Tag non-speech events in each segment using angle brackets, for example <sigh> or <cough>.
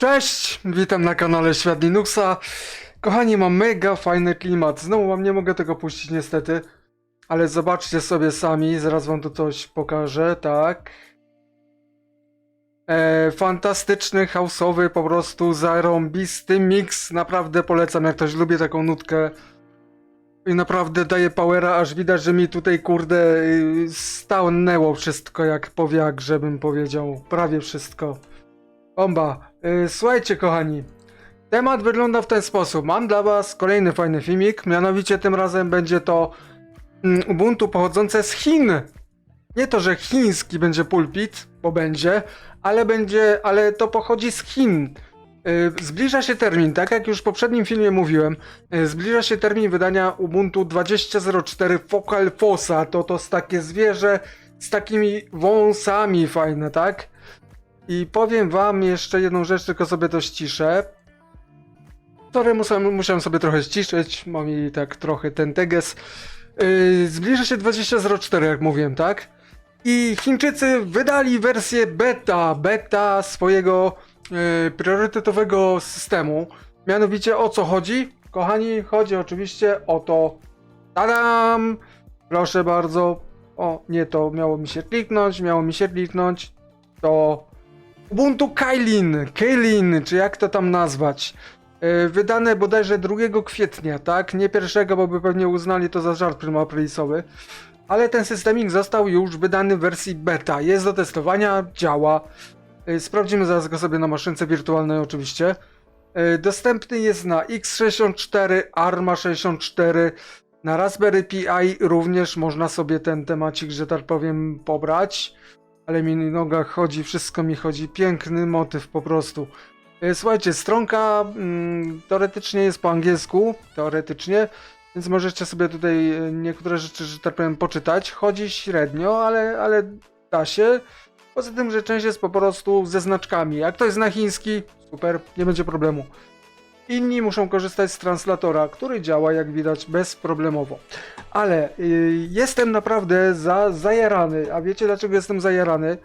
Cześć, witam na kanale Świat Linuxa. Kochani, mam mega fajny klimat. Znowu wam nie mogę tego puścić niestety, ale zobaczcie sobie sami, zaraz wam tu coś pokażę, tak. E, fantastyczny, houseowy, po prostu zarąbisty mix. Naprawdę polecam, jak ktoś lubi taką nutkę. I naprawdę daje powera, aż widać, że mi tutaj kurde y, stanęło wszystko jak powiak, żebym powiedział. Prawie wszystko. Bomba. Y, Słuchajcie, kochani. Temat wygląda w ten sposób. Mam dla Was kolejny fajny filmik. Mianowicie tym razem będzie to mm, Ubuntu pochodzące z Chin. Nie to, że chiński będzie pulpit, bo będzie, ale będzie, ale to pochodzi z Chin. Y, Zbliża się termin, tak jak już w poprzednim filmie mówiłem, y, zbliża się termin wydania Ubuntu 20.04 Focal Fossa. To to takie zwierzę z takimi wąsami fajne, tak? I powiem wam jeszcze jedną rzecz, tylko sobie to ściszę. Sorry, musiałem, musiałem sobie trochę ściszyć, mam i tak trochę ten teges. Yy, zbliża się 20.04, jak mówiłem, tak? I Chińczycy wydali wersję beta, beta swojego yy, priorytetowego systemu. Mianowicie o co chodzi? Kochani, chodzi oczywiście o to. Tadam! Proszę bardzo. O, nie to miało mi się kliknąć, miało mi się kliknąć. To Ubuntu Kailin, Kailin, czy jak to tam nazwać. Yy, Wydane bodajże 2 kwietnia, tak? Nie pierwszego, bo by pewnie uznali to za żart prymaprylisowy. Ale ten systemik został już wydany w wersji beta. Jest do testowania, działa. Yy, Sprawdzimy zaraz go sobie na maszynce wirtualnej oczywiście. Yy, Dostępny jest na x64, ARMA 64, na Raspberry Pi również można sobie ten temacik, że tak powiem, pobrać ale mi noga chodzi, wszystko mi chodzi. Piękny motyw po prostu. E, Słuchajcie, stronka mm, teoretycznie jest po angielsku, teoretycznie, więc możecie sobie tutaj e, niektóre rzeczy, że tak powiem, poczytać. Chodzi średnio, ale, ale da się. Poza tym, że część jest po prostu ze znaczkami. Jak ktoś zna chiński, super, nie będzie problemu. Inni muszą korzystać z translatora, który działa, jak widać, bezproblemowo. Ale y, jestem naprawdę za, zajarany. A wiecie dlaczego jestem zajarany?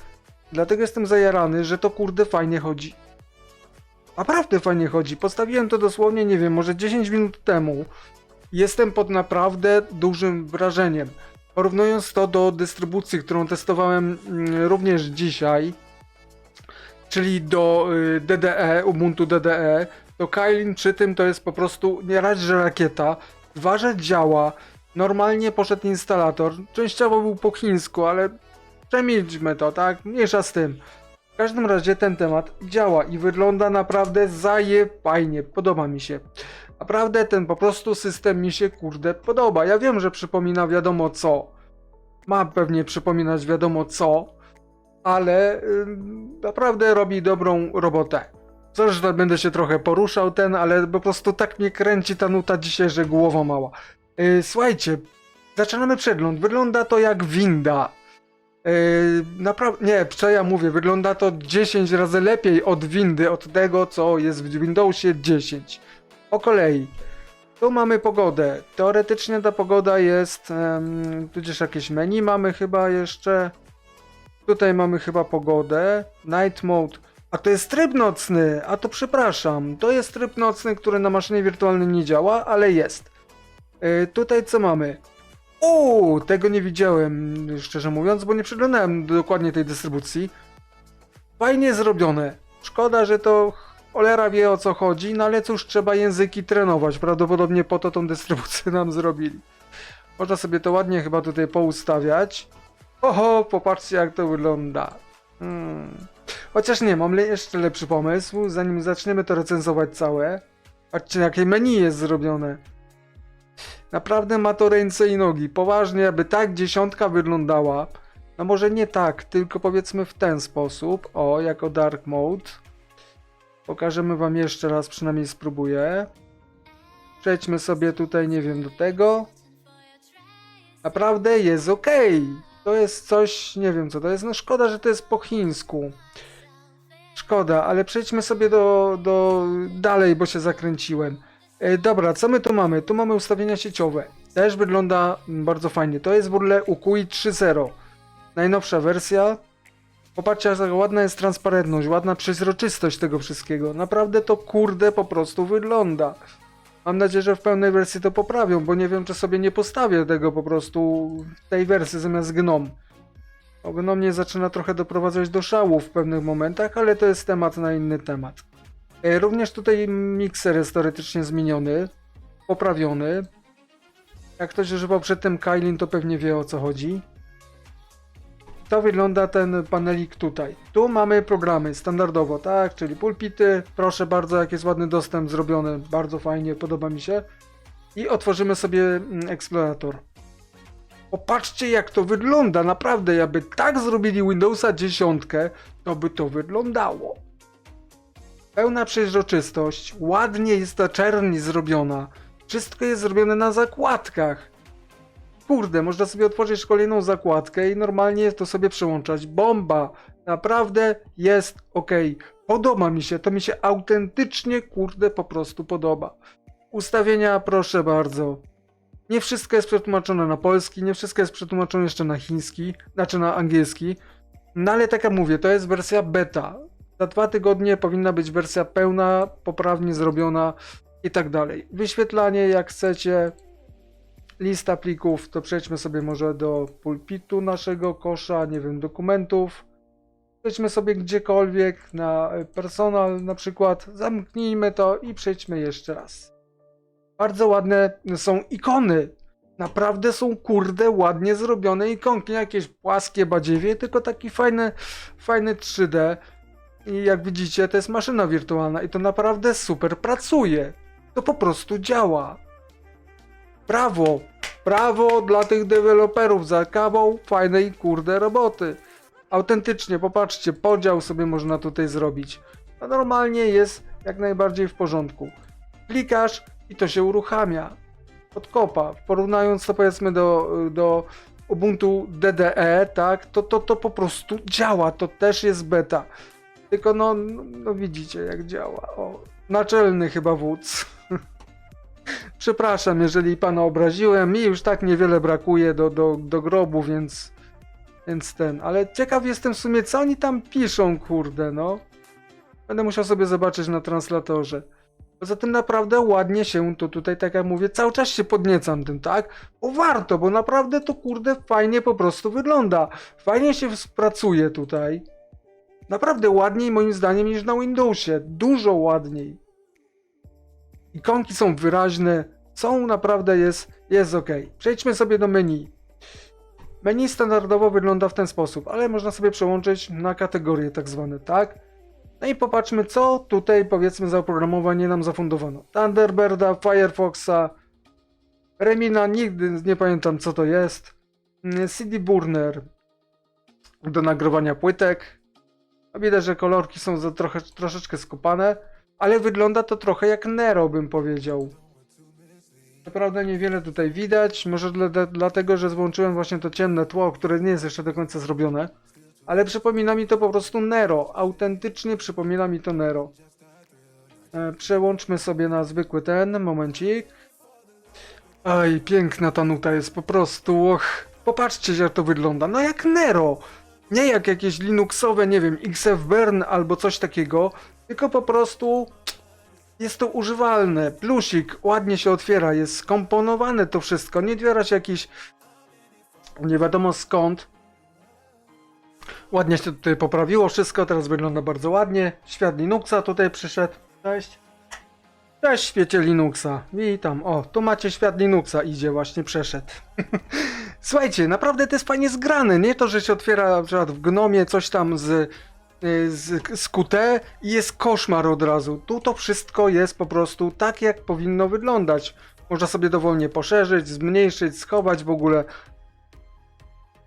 Dlatego jestem zajarany, że to kurde fajnie chodzi. Naprawdę fajnie chodzi. Postawiłem to dosłownie, nie wiem, może 10 minut temu. Jestem pod naprawdę dużym wrażeniem. Porównując to do dystrybucji, którą testowałem mm, również dzisiaj, czyli do y, DDE, Ubuntu DDE, to Kailin przy tym to jest po prostu nie raz, że rakieta, dwa, że działa, normalnie poszedł instalator, częściowo był po chińsku, ale przemilczmy to, tak? Mniejsza z tym. W każdym razie ten temat działa i wygląda naprawdę zajebajnie, podoba mi się. Naprawdę ten po prostu system mi się kurde podoba. Ja wiem, że przypomina wiadomo co. Ma pewnie przypominać wiadomo co, ale ym, naprawdę robi dobrą robotę. Zresztą będę się trochę poruszał ten, ale po prostu tak mnie kręci ta nuta dzisiaj, że głowa mała. Yy, słuchajcie, zaczynamy przegląd. Wygląda to jak winda. Yy, naprawdę, nie, co ja mówię, wygląda to 10 razy lepiej od windy, od tego, co jest w Windowsie 10. Po kolei. Tu mamy pogodę. Teoretycznie ta pogoda jest. Um, tudzież jakieś menu mamy chyba jeszcze. Tutaj mamy chyba pogodę. Night mode. A to jest tryb nocny. A to przepraszam. To jest tryb nocny, który na maszynie wirtualnej nie działa, ale jest. Yy, tutaj co mamy? Uuu, tego nie widziałem, szczerze mówiąc, bo nie przyglądałem dokładnie tej dystrybucji. Fajnie zrobione. Szkoda, że to cholera wie o co chodzi, no ale cóż, trzeba języki trenować. Prawdopodobnie po to tą dystrybucję nam zrobili. Można sobie to ładnie chyba tutaj poustawiać. Oho, popatrzcie jak to wygląda. Hmm. Chociaż nie, mam le- jeszcze lepszy pomysł, zanim zaczniemy to recenzować całe. Patrzcie, jakie menu jest zrobione. Naprawdę ma to ręce i nogi. Poważnie, aby tak dziesiątka wyglądała. No może nie tak, tylko powiedzmy w ten sposób. O, jako dark mode. Pokażemy wam jeszcze raz, przynajmniej spróbuję. Przejdźmy sobie tutaj, nie wiem, do tego. Naprawdę jest ok. To jest coś, nie wiem co to jest. No szkoda, że to jest po chińsku. Szkoda, ale przejdźmy sobie do, do dalej, bo się zakręciłem. E, dobra, co my tu mamy? Tu mamy ustawienia sieciowe. Też wygląda bardzo fajnie. To jest w ogóle UQI 3.0. Najnowsza wersja. Popatrzcie, jaka ładna jest transparentność, ładna przezroczystość tego wszystkiego. Naprawdę to kurde po prostu wygląda. Mam nadzieję, że w pełnej wersji to poprawią, bo nie wiem, czy sobie nie postawię tego po prostu w tej wersji zamiast GNOME. Bo GNOME mnie zaczyna trochę doprowadzać do szału w pewnych momentach, ale to jest temat na inny temat. E, Również tutaj mikser jest teoretycznie zmieniony, poprawiony. Jak ktoś używał przedtem Kailin, to pewnie wie o co chodzi. To wygląda ten panelik tutaj. Tu mamy programy standardowo, tak, czyli pulpity. Proszę bardzo, jak jest ładny dostęp zrobiony, bardzo fajnie, podoba mi się. I otworzymy sobie mm, eksplorator. Popatrzcie jak to wygląda, naprawdę, jakby tak zrobili Windowsa 10, to by to wyglądało. Pełna przejrzystość, ładnie jest ta czerni zrobiona. Wszystko jest zrobione na zakładkach. Kurde, można sobie otworzyć kolejną zakładkę i normalnie to sobie przełączać. Bomba! Naprawdę jest ok. Podoba mi się, to mi się autentycznie, kurde, po prostu podoba. Ustawienia, proszę bardzo. Nie wszystko jest przetłumaczone na polski, nie wszystko jest przetłumaczone jeszcze na chiński, znaczy na angielski. No ale tak jak mówię, to jest wersja beta. Za dwa tygodnie powinna być wersja pełna, poprawnie zrobiona i tak dalej. Wyświetlanie jak chcecie, lista plików, to przejdźmy sobie może do pulpitu naszego kosza, nie wiem, dokumentów. Przejdźmy sobie gdziekolwiek na e, personal na przykład, zamknijmy to i przejdźmy jeszcze raz. Bardzo ładne są ikony. Naprawdę są kurde ładnie zrobione ikonki, nie jakieś płaskie badziewie, tylko taki fajny, fajny 3D. I jak widzicie, to jest maszyna wirtualna i to naprawdę super pracuje. To po prostu działa. Brawo! Brawo dla tych deweloperów za kawał fajnej kurde roboty. Autentycznie, popatrzcie, podział sobie można tutaj zrobić. A normalnie jest jak najbardziej w porządku. Klikasz i to się uruchamia. Od kopa. Porównując to powiedzmy do, do Ubuntu DDE, tak, to, to, to po prostu działa. To też jest beta. Tylko no, no, no widzicie jak działa. O, naczelny chyba wódz. Przepraszam, jeżeli pana obraziłem. Mi już tak niewiele brakuje do, do, do grobu, więc, więc ten. Ale ciekaw jestem w sumie, co oni tam piszą, kurde, no. Będę musiał sobie zobaczyć na translatorze. Poza tym naprawdę ładnie się to tutaj, tak jak mówię, cały czas się podniecam tym, tak? Bo warto, bo naprawdę to kurde fajnie po prostu wygląda. Fajnie się pracuje tutaj. Naprawdę ładniej moim zdaniem niż na Windowsie. Dużo ładniej. Ikonki są wyraźne, są naprawdę jest, jest ok. Przejdźmy sobie do menu. Menu standardowo wygląda w ten sposób, ale można sobie przełączyć na kategorie tak zwane, tak? No i popatrzmy, co tutaj powiedzmy za oprogramowanie nam zafundowano. Thunderbirda, Firefoxa, Remina, nigdy nie pamiętam co to jest. Mm, CD Burner do nagrywania płytek. No Widać, że kolorki są za trochę, troszeczkę skupane, ale wygląda to trochę jak Nero, bym powiedział. Naprawdę niewiele tutaj widać, może dla, dla, dlatego, że złączyłem właśnie to ciemne tło, które nie jest jeszcze do końca zrobione. Ale przypomina mi to po prostu Nero, autentycznie przypomina mi to Nero. E, przełączmy sobie na zwykły ten, momencik. Aj, piękna ta nuta jest po prostu, och. Popatrzcie jak to wygląda, no jak Nero! Nie jak jakieś Linuxowe, nie wiem, XF Burn albo coś takiego, tylko po prostu jest to używalne. Plusik ładnie się otwiera, jest skomponowane to wszystko. Nie otwiera się jakiś nie wiadomo skąd. Ładnie się tutaj poprawiło wszystko, teraz wygląda bardzo ładnie. Świat Linuxa tutaj przyszedł. Cześć. Cześć świecie Linuxa. Witam. O, tu macie świat Linuxa, idzie właśnie przeszedł. <laughs> Słuchajcie, naprawdę to jest fajnie zgrane. Nie to, że się otwiera na przykład w Gnomie coś tam z, y, z QT i jest koszmar od razu. Tu to wszystko jest po prostu tak, jak powinno wyglądać. Można sobie dowolnie poszerzyć, zmniejszyć, schować w ogóle.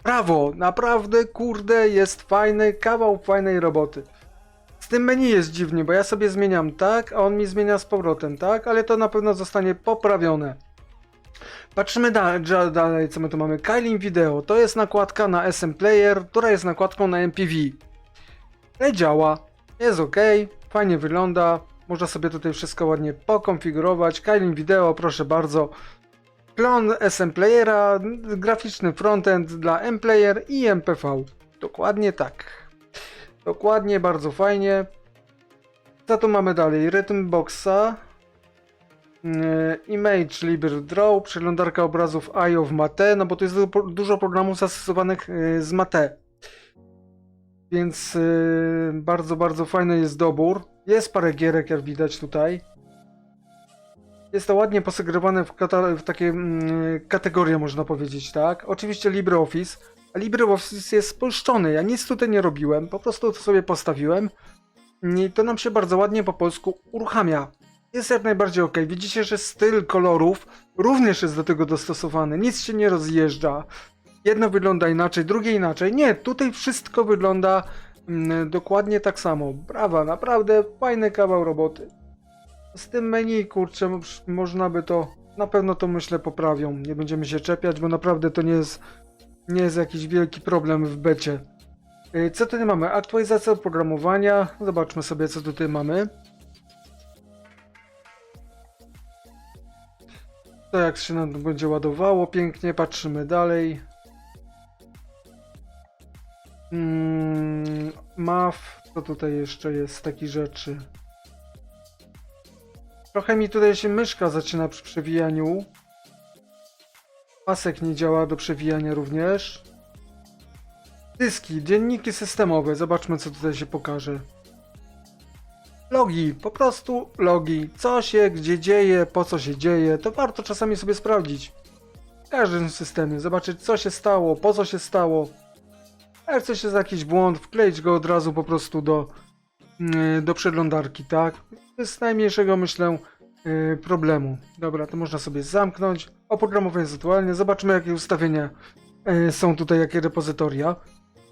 Brawo, naprawdę kurde jest fajny kawał fajnej roboty. Z tym menu jest dziwnie, bo ja sobie zmieniam tak, a on mi zmienia z powrotem, tak? Ale to na pewno zostanie poprawione. Patrzymy da dalej, co my tu mamy. Kailin Video, to jest nakładka na SM Player, która jest nakładką na MPV. Ale działa, jest ok, fajnie wygląda, można sobie tutaj wszystko ładnie pokonfigurować. Kailin Video, proszę bardzo. Klon SM Playera, graficzny frontend dla MPlayer i MPV. Dokładnie tak. Dokładnie, bardzo fajnie. Co tu mamy dalej? Rhythm Boxa. Yy, Image Libre Draw, przeglądarka obrazów IO w Mate, no bo tu jest du- dużo programów zastosowanych yy, z Mate. Więc yy, bardzo, bardzo fajny jest dobór. Jest parę gierek, jak widać tutaj. Jest to ładnie posegregowane w, w takie mm, kategorie, można powiedzieć, tak? Oczywiście LibreOffice. LibreOffice jest spolszczony. Ja nic tutaj nie robiłem, po prostu to sobie postawiłem. I to nam się bardzo ładnie po polsku uruchamia. Jest jak najbardziej ok. Widzicie, że styl kolorów również jest do tego dostosowany. Nic się nie rozjeżdża. Jedno wygląda inaczej, drugie inaczej. Nie, tutaj wszystko wygląda mm, dokładnie tak samo. Brawa, naprawdę fajny kawał roboty. Z tym menu, kurczę, można by to, na pewno to myślę poprawią. Nie będziemy się czepiać, bo naprawdę to nie jest, nie jest jakiś wielki problem w becie. Yy, Co tutaj mamy? Aktualizacja oprogramowania. Zobaczmy sobie, co tutaj mamy. To jak się nam będzie ładowało pięknie, patrzymy dalej. Mm, co tutaj jeszcze jest z takich rzeczy? Trochę mi tutaj się myszka zaczyna przy przewijaniu. Pasek nie działa do przewijania również. Dyski, dzienniki systemowe. Zobaczmy, co tutaj się pokaże. Logi, po prostu logi. Co się gdzie dzieje, po co się dzieje, to warto czasami sobie sprawdzić. W każdym systemie, zobaczyć co się stało, po co się stało. Jak coś jest jakiś błąd, wkleić go od razu po prostu do, yy, do przeglądarki, tak? Bez najmniejszego, myślę, yy, problemu. Dobra, to można sobie zamknąć. Oprogramowanie jest aktualnie. Zobaczmy, jakie ustawienia yy, są tutaj, jakie repozytoria.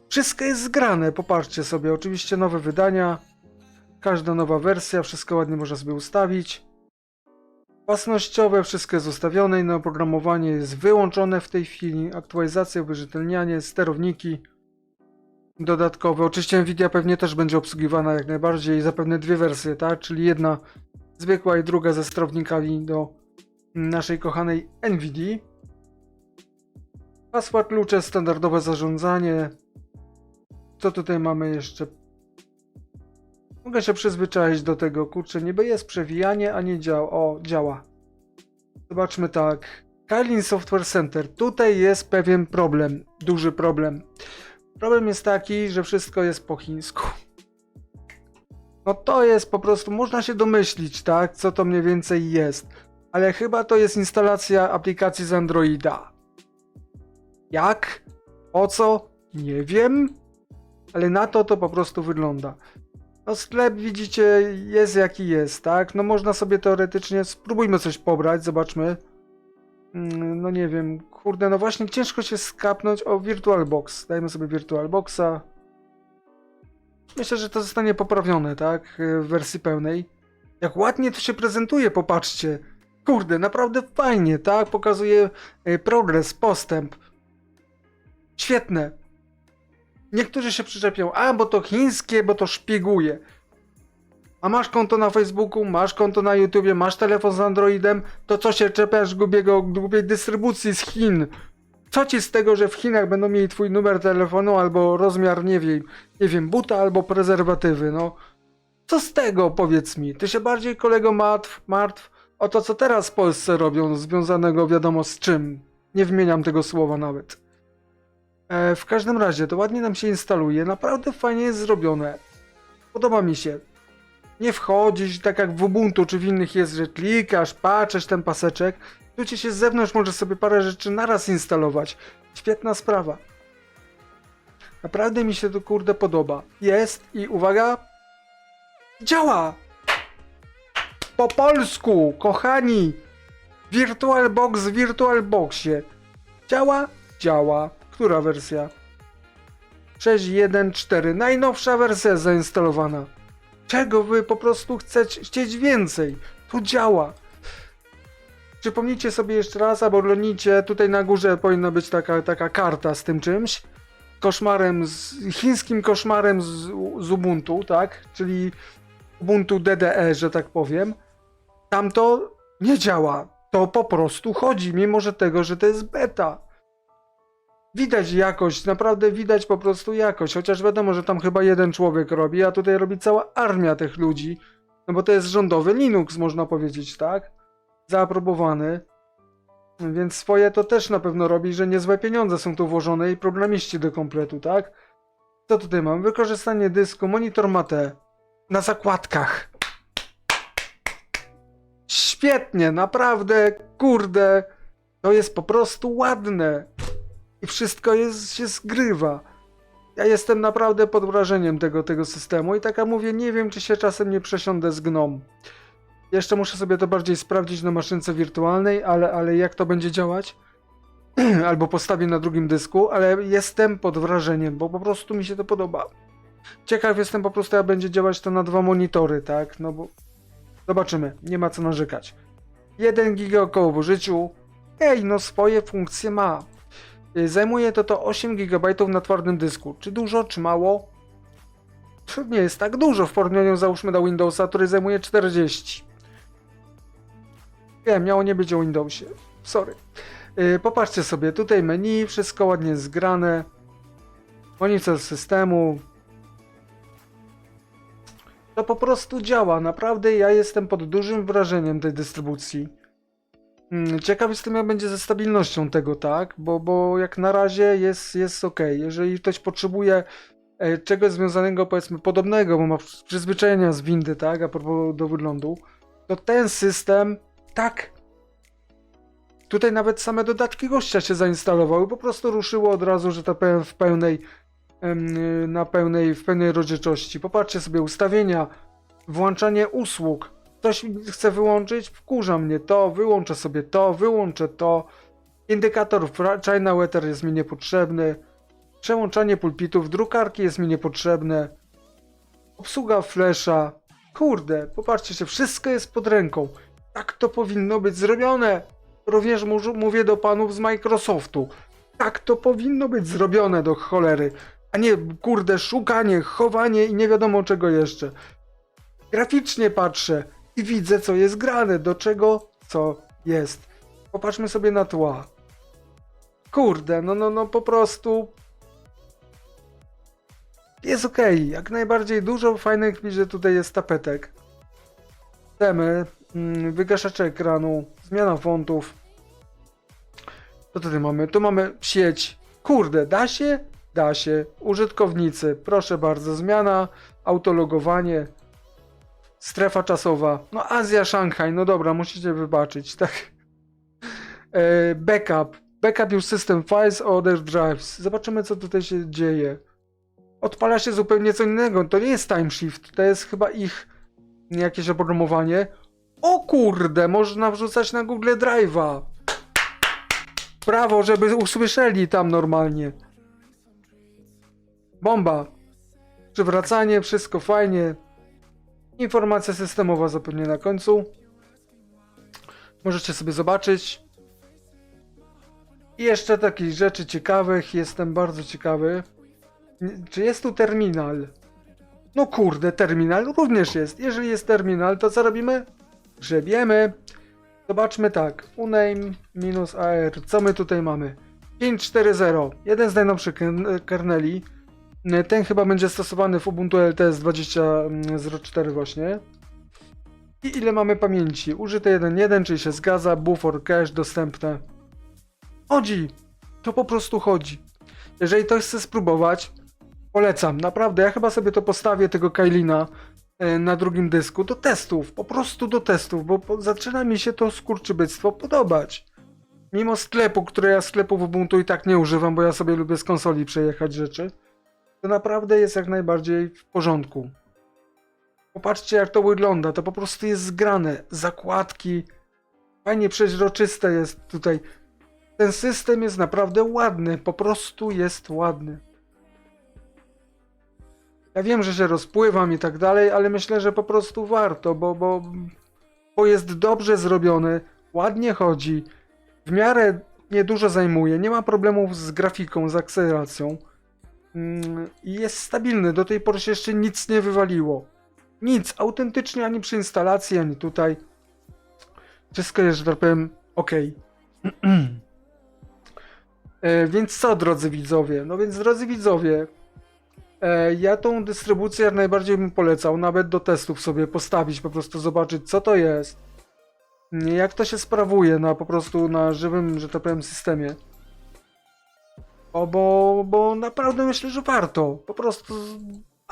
Wszystko jest zgrane, popatrzcie sobie. Oczywiście nowe wydania, każda nowa wersja, wszystko ładnie można sobie ustawić. Własnościowe, wszystko jest ustawione, inne oprogramowanie jest wyłączone w tej chwili. Aktualizacja, uwierzytelnianie, sterowniki dodatkowe. Oczywiście Nvidia pewnie też będzie obsługiwana jak najbardziej, zapewne dwie wersje, tak? Czyli jedna zwykła i druga ze sterownikami do naszej kochanej Nvidia. Hasła klucze, standardowe zarządzanie. Co tutaj mamy jeszcze? Mogę się przyzwyczaić do tego, kurczę, niby jest przewijanie, a nie działa. O, działa. Zobaczmy tak. Kailin Software Center. Tutaj jest pewien problem, duży problem. Problem jest taki, że wszystko jest po chińsku. No to jest po prostu, można się domyślić, tak, co to mniej więcej jest. Ale chyba to jest instalacja aplikacji z Androida. Jak? O co? Nie wiem. Ale na to to po prostu wygląda. No sklep widzicie jest jaki jest, tak? No można sobie teoretycznie, spróbujmy coś pobrać, zobaczmy. Mm, No nie wiem, kurde, no właśnie ciężko się skapnąć o VirtualBox. Dajmy sobie VirtualBoxa. Myślę, że to zostanie poprawione, tak? W wersji pełnej. Jak ładnie to się prezentuje, popatrzcie. Kurde, naprawdę fajnie, tak? Pokazuje e, progres, postęp. Świetne. Niektórzy się przyczepią, a bo to chińskie, bo to szpieguje. A masz konto na Facebooku, masz konto na YouTubie, masz telefon z Androidem, to co się czepiasz głupiego, głupiej dystrybucji z Chin? Co ci z tego, że w Chinach będą mieli twój numer telefonu albo rozmiar, nie wiem, nie wiem, buta albo prezerwatywy, no. Co z tego, powiedz mi? Ty się bardziej, kolego, martw, martw o to, co teraz w Polsce robią, związanego wiadomo z czym. Nie wymieniam tego słowa nawet. E, w każdym razie, to ładnie nam się instaluje, naprawdę fajnie jest zrobione. Podoba mi się. Nie wchodzisz tak jak w Ubuntu czy w innych jest, że klikasz, patrzysz ten paseczek. Tu ci się z zewnątrz może sobie parę rzeczy naraz instalować. Świetna sprawa. Naprawdę mi się to kurde podoba. Jest i uwaga. Działa! Po polsku, kochani! VirtualBox w VirtualBoxie. Działa? Działa. Która wersja? 6.1.4. Najnowsza wersja zainstalowana. Czego wy po prostu chcecie chcieć więcej? To działa. Przypomnijcie sobie jeszcze raz, albo oglądnijcie, tutaj na górze powinna być taka, taka karta z tym czymś. Koszmarem, z, chińskim koszmarem z, z Ubuntu, tak? Czyli Ubuntu DDE, że tak powiem. Tamto nie działa. To po prostu chodzi, mimo że tego, że to jest beta. Widać jakość, naprawdę widać po prostu jakość, chociaż wiadomo, że tam chyba jeden człowiek robi, a tutaj robi cała armia tych ludzi, no bo to jest rządowy Linux, można powiedzieć, tak? Zaaprobowany. Więc swoje to też na pewno robi, że niezłe pieniądze są tu włożone i programiści do kompletu, tak? Co tutaj mam? Wykorzystanie dysku, monitor mate na zakładkach. Świetnie, naprawdę, kurde, to jest po prostu ładne. I wszystko jest, się zgrywa. Ja jestem naprawdę pod wrażeniem tego, tego systemu i taka mówię, nie wiem, czy się czasem nie przesiądę z gnom. Jeszcze muszę sobie to bardziej sprawdzić na maszynce wirtualnej, ale, ale jak to będzie działać? <clears throat> Albo postawię na drugim dysku, ale jestem pod wrażeniem, bo po prostu mi się to podoba. Ciekaw jestem po prostu, jak będzie działać to na dwa monitory, tak? No bo zobaczymy, nie ma co narzekać. 1 giga około w użyciu. Ej, no swoje funkcje ma. Y, Zajmuje to to 8 GB na twardym dysku. Czy dużo, czy mało? To nie jest tak dużo w porównaniu załóżmy do Windowsa, który zajmuje 40. Wiem, miało nie być o Windowsie. Sorry. Yy, popatrzcie sobie, tutaj menu, wszystko ładnie zgrane. Monitor systemu. To po prostu działa. Naprawdę ja jestem pod dużym wrażeniem tej dystrybucji. Mm, Ciekaw jestem, jak będzie ze stabilnością tego, tak? Bo, bo jak na razie jest, jest ok. Jeżeli ktoś potrzebuje e, czegoś związanego, powiedzmy, podobnego, bo ma przy- przyzwyczajenia z windy, tak? A propos do wyglądu, to ten system, tak. Tutaj nawet same dodatki gościa się zainstalowały, po prostu ruszyło od razu, że tak powiem, w pełnej, na pełnej, w pełnej rozdzielczości. Popatrzcie sobie ustawienia, włączanie usług. Ktoś mi chce wyłączyć, wkurza mnie to, wyłączę sobie to, wyłączę to. Indykator China Weather jest mi niepotrzebny. Przełączanie pulpitów, drukarki jest mi niepotrzebne. Obsługa flesza. Kurde, popatrzcie się, wszystko jest pod ręką. Tak to powinno być zrobione. Również mówię do panów z Microsoftu. Tak to powinno być zrobione do cholery. A nie, kurde, szukanie, chowanie i nie wiadomo czego jeszcze. Graficznie patrzę i widzę, co jest grane, do czego co jest. Popatrzmy sobie na tła. Kurde, no, no, no po prostu. Jest okej, jak najbardziej dużo fajnych widzę tutaj jest tapetek. Temy, mm, wygaszacze ekranu, zmiana fontów. Co tutaj mamy? Tu mamy sieć. Kurde, da się? Da się. Użytkownicy, proszę bardzo, zmiana, autologowanie, strefa czasowa. No Azja, Szanghaj, no dobra, musicie wybaczyć, tak. E, backup. Backup już system files, other drives. Zobaczymy, co tutaj się dzieje. Odpala się zupełnie co innego. To nie jest timeshift, to jest chyba ich jakieś oprogramowanie. O kurde, można wrzucać na Google Drive'a. Brawo, żeby usłyszeli tam normalnie. Bomba. Przywracanie, wszystko fajnie. Informacja systemowa zapewne na końcu. Możecie sobie zobaczyć. I jeszcze takich rzeczy ciekawych, jestem bardzo ciekawy. Czy jest tu terminal? No kurde, terminal również jest. Jeżeli jest terminal, to co robimy? Grzebiemy. Zobaczmy tak. Uname minus AR. Co my tutaj mamy? 5.4.0. Jeden z najnowszych kern- kerneli. Ten chyba będzie stosowany w Ubuntu LTS 20.04 właśnie. I ile mamy pamięci? Użyte 1.1, czyli się zgadza, buffer cache dostępne. Chodzi! To po prostu chodzi. Jeżeli ktoś chce spróbować, polecam, naprawdę. Ja chyba sobie to postawię, tego Kailina, e, na drugim dysku, do testów, po prostu do testów, bo zaczyna mi się to skurczybyctwo podobać. Mimo sklepu, które ja sklepu w Ubuntu i tak nie używam, bo ja sobie lubię z konsoli przejechać rzeczy, to naprawdę jest jak najbardziej w porządku. Popatrzcie jak to wygląda, to po prostu jest zgrane, zakładki, fajnie przeźroczyste jest tutaj. Ten system jest naprawdę ładny, po prostu jest ładny. Ja wiem, że się rozpływam i tak dalej, ale myślę, że po prostu warto, bo, bo, bo jest dobrze zrobiony, ładnie chodzi, w miarę niedużo zajmuje, nie ma problemów z grafiką, z akceleracją. Mm, I jest stabilny, do tej pory się jeszcze nic nie wywaliło. Nic, autentycznie ani przy instalacji, ani tutaj. Wszystko jest, że tak powiem, ok. <clears throat> E, więc co, drodzy widzowie? No więc, drodzy widzowie, e, ja tą dystrybucję jak najbardziej bym polecał, nawet do testów sobie postawić, po prostu zobaczyć, co to jest. Jak to się sprawuje na po prostu na żywym, że tak powiem, systemie. O, bo, bo naprawdę myślę, że warto. Po prostu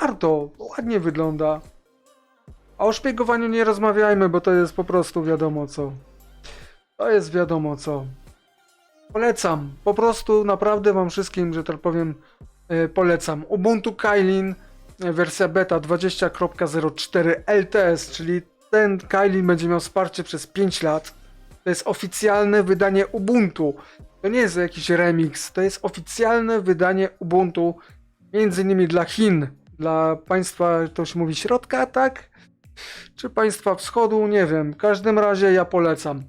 warto. Ładnie wygląda. A o szpiegowaniu nie rozmawiajmy, bo to jest po prostu wiadomo co. To jest wiadomo co. Polecam. Po prostu naprawdę wam wszystkim, że tak powiem, e, polecam. Ubuntu Kylin, e, wersja beta 20.04 LTS, czyli ten Kylin będzie miał wsparcie przez 5 lat. To jest oficjalne wydanie Ubuntu. To nie jest jakiś remix, to jest oficjalne wydanie Ubuntu, między innymi dla Chin, dla państwa, to się mówi środka, tak? Czy państwa wschodu, nie wiem. W każdym razie ja polecam.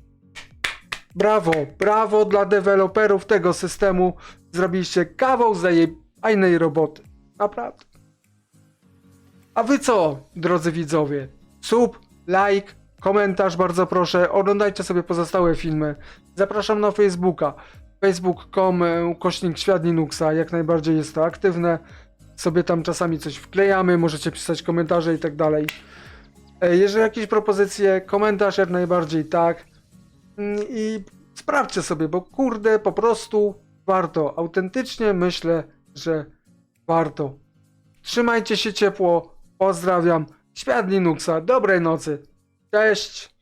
Brawo, brawo dla deweloperów tego systemu. Zrobiliście kawał fajnej roboty. Naprawdę. A wy co, drodzy widzowie? Sub, like, komentarz bardzo proszę. Oglądajcie sobie pozostałe filmy. Zapraszam na Facebooka. Facebook.com e, ukośnik świat Linuxa. Jak najbardziej jest to aktywne. Sobie tam czasami coś wklejamy. Możecie pisać komentarze i tak dalej. E, Jeżeli jakieś propozycje, komentarz jak najbardziej tak. Mm, I sprawdźcie sobie, bo kurde, po prostu warto. Autentycznie myślę, że warto. Trzymajcie się ciepło. Pozdrawiam. Świat Linuxa. Dobrej nocy. Cześć.